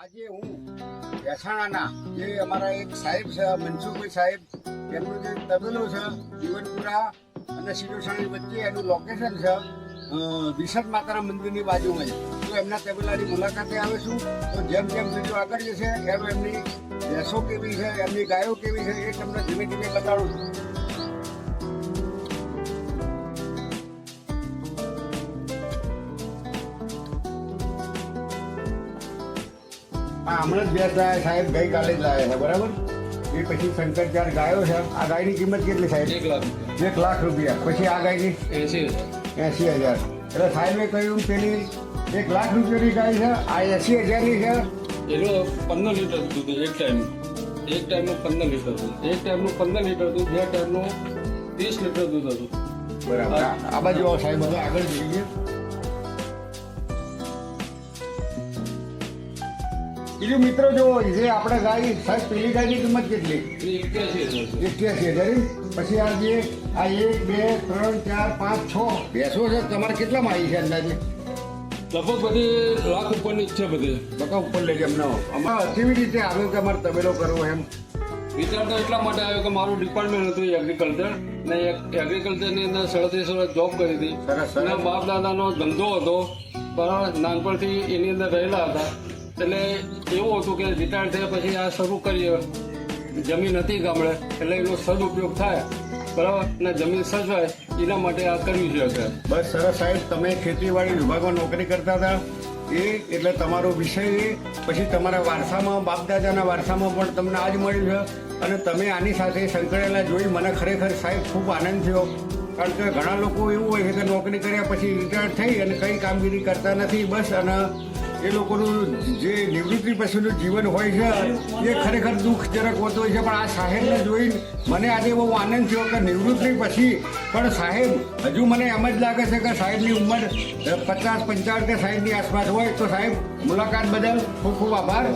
આજે હું મહેસાણાના જે અમારા એક સાહેબ છે, મનસુખભાઈ સાહેબ એમનું જે તબેલો છે, જીવનપુરા અને સિરોસાણી વચ્ચે એનું લોકેશન છે વિશદ માતાના મંદિરની બાજુમાં તો એમના તબેલાની મુલાકાતે આવીશું તો જેમ જેમ વીડિયો આગળ જશે, એમ એમની ભેંસો કેવી છે, એમની ગાયો કેવી છે, એ તમને ધીમે ધીમે બતાડું છું. હમણાં જ ભેંસ લાયા સાહેબ ગઈકાલે જ લાવ્યા છે બરાબર? એ પછી શંકરચાર ગાયો છે. આ ગાયની કિંમત કેટલી સાહેબ? એક લાખ એક લાખ રૂપિયા. પછી આ ગાયની? એસી એસી હજાર. એટલે સાહેબે કહ્યું પેલી એક લાખ રૂપિયાની ગાય છે આ એસી હજારની છે. એટલો પંદર લીટર દૂધ એક ટાઈમ. એક ટાઈમનું પંદર લીટર દૂધ. એક ટાઈમનું પંદર લીટર દૂધ બે ટાઈમનું ત્રીસ લીટર દૂધ હતું. બરાબર. આ- બાજુ આવો સાહેબ આગળ જોઈએ. બીજું મિત્રો જો જે આપણે ગાય સાહેબ પેલી ગાયની કિંમત કેટલી? એક્યાસી હજાર. પછી આ જે આ એક બે ત્રણ ચાર પાંચ છ. બેસો છે તમારે કેટલામાં આવી છે અંદાજે? લગભગ બધી લાખ ઉપરની છે બધી. બધા ઉપર લઈ એમને. અમારે કેવી રીતે આવ્યો કે અમારે તબેલો કરવો એમ? વિચાર તો એટલા માટે આવ્યો કે મારું ડિપાર્ટમેન્ટ હતું એગ્રીકલ્ચર ને એગ્રીકલ્ચરની અંદર સડત્રીસ સરસ જોબ કરી હતી. સરસ. અને બાપ દાદાનો ધંધો હતો પણ નાનપણથી એની અંદર રહેલા હતા. એટલે એવું હતું કે રિટાયર થયા પછી આ શરૂ કરીએ. જમીન હતી ગામડે, એટલે એનો સદુપયોગ થાય. બરાબર? ને જમીન સચવાય એના માટે આ કર્યું છે અત્યારે. બસ સરસ સાહેબ, તમે ખેતીવાડી વિભાગમાં નોકરી કરતા હતા. એ એટલે તમારો વિષય એ. પછી તમારા વારસામાં, બાપદાદાના વારસામાં પણ તમને આજ મળ્યું છે. અને તમે આની સાથે સંકળાયેલા જોઈ મને ખરેખર સાહેબ ખૂબ આનંદ થયો. કારણ કે ઘણા લોકો એવું હોય છે કે નોકરી કર્યા પછી રિટાયર થઈ અને કંઈ કામગીરી કરતા નથી. બસ અને એ લોકોનું જે નિવૃત્તિ પછીનું જીવન હોય છે, એ ખરેખર દુઃખજનક હોતું હોય છે. પણ આ સાહેબને જોઈને મને આજે બહુ આનંદ થયો કે નિવૃત્તિ પછી પણ સાહેબ, હજુ મને એમ જ લાગે છે કે સાહેબની ઉંમર પચાસ પંચાવન કે સાહેબની આસપાસ હોય. તો સાહેબ, મુલાકાત બદલ ખૂબ ખૂબ આભાર.